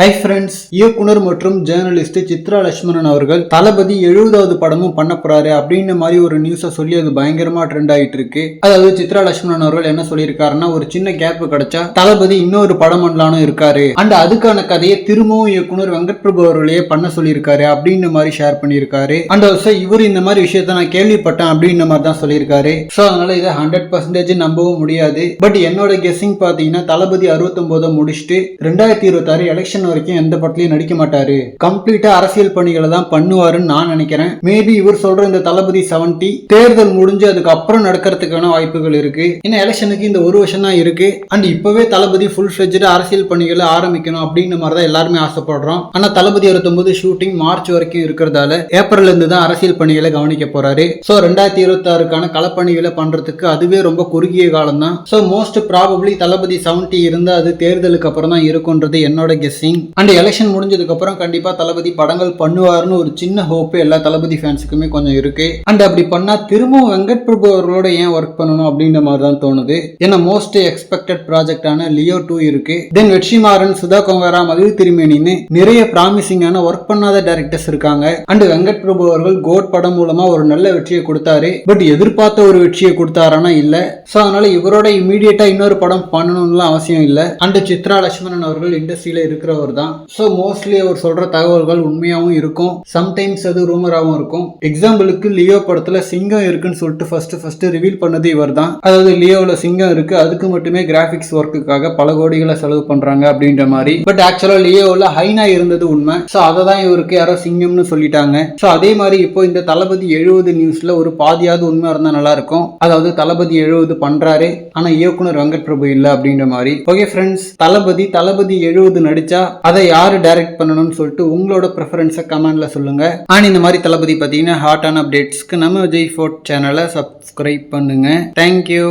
Hi friends இயக்குனர் மற்றும் journalist Chitra Lakshmanan அவர்கள் தளபதி எழுபதாவது படமும் பண்ண போறாரு அப்படின்ற மாதிரி ஒரு நியூஸை சொல்லி அது பயங்கரமா ட்ரெண்ட் ஆயிட்டு இருக்கு. அதாவது சித்ரா லட்சுமணன் அவர்கள் என்ன சொல்லியிருக்காருன்னா ஒரு சின்ன கேப் கிடைச்சா தளபதி இன்னொரு படம் பண்ணலான்னு இருக்காரு. அண்ட் அதுக்கான கதையை திரும்பவும் இயக்குனர் வெங்கட் பிரபு அவர்களே பண்ண சொல்லியிருக்காரு அப்படின்ற மாதிரி ஷேர் பண்ணியிருக்காரு. அண்ட் ஆல்சோ இவர் இந்த மாதிரி விஷயத்த நான் கேள்விப்பட்டேன் அப்படின்ற மாதிரி தான் சொல்லியிருக்காரு. ஸோ அதனால இதை ஹண்ட்ரட் பர்சன்டேஜ் நம்பவும் முடியாது. பட் என்னோட கெஸ்ஸிங் பார்த்தீங்கன்னா தளபதி அறுபத்தொன்பதை முடிச்சுட்டு ரெண்டாயிரத்தி இருபத்தாறு எலெக்ஷன் வரைக்கும் எந்த படத்துலயும் நடிக்க மாட்டாரு. கம்ப்ளீட்டா அரசியல் பணிகளை தான் பண்ணுவாருன்னு நான் நினைக்கிறேன். மேபி இவர் சொல்ற இந்த தளபதி செவன்டி தேர்தல் முடிஞ்சு அதுக்கு அப்புறம் நடக்கிறதுக்கான வாய்ப்புகள் இருக்கு. ஏன்னா எலெக்ஷனுக்கு இந்த ஒரு வருஷம் தான் இருக்கு. அண்ட் இப்பவே தளபதி ஃபுல் ஃபிளெஜ்டு அரசியல் பணிகளை ஆரம்பிக்கணும் அப்படிங்கிற மாதிரி தான் எல்லாருமே ஆசைப்படுறோம். ஆனா தளபதி அறுபத்தொன்பது ஷூட்டிங் மார்ச் வரைக்கும் இருக்கிறதால ஏப்ரல்ல இருந்து தான் அரசியல் பணிகளை கவனிக்க போறாரு. ஸோ ரெண்டாயிரத்தி இருபத்தி ஆறுக்கான களப்பணிகளை பண்றதுக்கு அதுவே ரொம்ப குறுகிய காலம் தான் so most probably Thalapathy seventy இருந்தா அது தேர்தலுக்கு அப்புறம் தான் இருக்கும்ன்றது என்னோட கெஸ்ஸிங் அண்ட் எலெக்ஷன் முடிஞ்சதுக்கு அப்புறம் கண்டிப்பா தளபதி படங்கள் பண்ணுவார்னு ஒரு சின்ன ஹோப் எல்லா தளபதி ஃபேன்ஸுக்குமே கொஞ்சம் இருக்கு. அண்ட் அப்படி பண்ணா திரும்பவும் வெங்கட் பிரபு அவர்களோட ஏன் ஒர்க் பண்ணணும் அப்படின்ற மாதிரி தான் தோணுது. ஏன்னா மோஸ்ட் எக்ஸ்பெக்டட் ப்ராஜெக்டான லியோ டூ இருக்கு. தென் வெற்றிமாறன் சுதா கொங்கரா மகிழ் திருமேனின்னு நிறைய ப்ராமிசிங்கான ஒர்க் பண்ணாத டேரக்டர்ஸ் இருக்காங்க. அண்ட் வெங்கட் பிரபு அவர்கள் கோட் படம் மூலமா ஒரு நல்ல வெற்றியை கொடுத்தாரு. பட் எதிர்பார்த்த ஒரு வெற்றியை கொடுத்தாரானா இல்ல. சோ அதனால இவரோட இமீடியட்டா இன்னொரு படம் பண்ணணும்லாம் அவசியம் இல்ல. அண்ட் சித்ரா லட்சுமணன் அவர்கள் இண்டஸ்ட்ரியில அவர் தான். ஸோ மோஸ்ட்லி அவர் சொல்ற தகவல்கள் உண்மையாகவும் இருக்கும். சம்டைம்ஸ் அது ரூமராகவும் இருக்கும். எக்ஸாம்பிளுக்கு லியோ படத்துல சிங்கம் இருக்குன்னு சொல்லிட்டு ஃபர்ஸ்ட் ஃபர்ஸ்ட் ரிவீல் பண்ணது இவர் தான். அதாவது லியோவில் சிங்கம் இருக்கு. அதுக்கு மட்டுமே கிராஃபிக்ஸ் ஒர்க்குக்காக பல கோடிகளை செலவு பண்றாங்க அப்படின்ற மாதிரி. பட் ஆக்சுவலா லியோவில் ஹைனா இருந்தது உண்மை. ஸோ அதை தான் இவருக்கு யாரோ சிங்கம்னு சொல்லிட்டாங்க. ஸோ அதே மாதிரி இப்போ இந்த தளபதி எழுபது நியூஸ்ல ஒரு பாதியாவது உண்மை இருந்தால் நல்லா இருக்கும். அதாவது தளபதி எழுபது பண்ணுறாரு ஆனால் இயக்குனர் வெங்கட் பிரபு இல்லை அப்படின்ற மாதிரி. ஓகே ஃப்ரெண்ட்ஸ் தளபதி தளபதி எழுபது நடிச்சா அதை யாரு டைரக்ட் பண்ணணும்னு சொல்லிட்டு உங்களோட ப்ரிஃபரன்ஸை கமெண்ட்ல சொல்லுங்க. அண்ட் இந்த மாதிரி தளபதி பார்த்தீங்கன்னா ஹாட்டான அப்டேட்ஸ்க்கு நம்ம விஜய் ஃபோர்ட் சேனலை சப்ஸ்கிரைப் பண்ணுங்க. Thank you